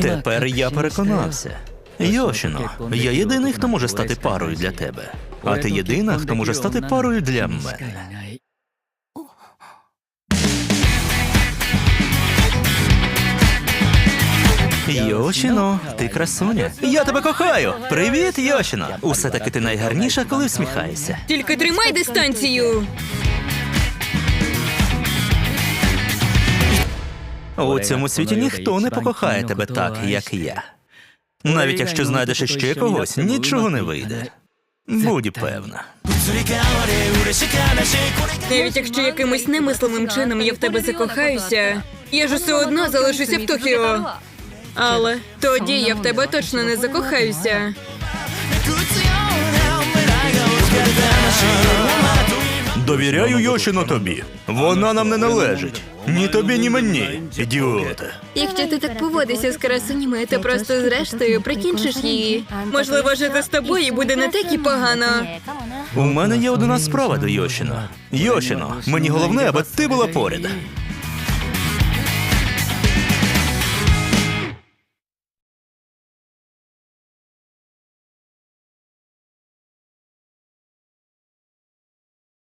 Тепер я переконався. Йошино, я єдиний, хто може стати парою для тебе. А ти єдина, хто може стати парою для мене. Йошино, ти красуня. Я тебе кохаю. Привіт, Йошино. Усе таки ти найгарніша, коли всміхаєшся. Тільки тримай дистанцію. У цьому світі ніхто не покохає тебе так, як я. Навіть якщо знайдеш іще когось, нічого не вийде. Будь певна. Навіть якщо якимось немислимим чином я в тебе закохаюся, я ж усе одно залишуся в Токіо. Але тоді я в тебе точно не закохаюся. Довіряю Йошино тобі. Вона нам не належить. Ні тобі, ні мені. Ідіоте. Якщо ти так поводишся з красунями, то просто зрештою прикінчиш її. Можливо, жити з тобою буде не так і погано. У мене є одна справа до Йошина. Йошино, мені головне, аби ти була поряд.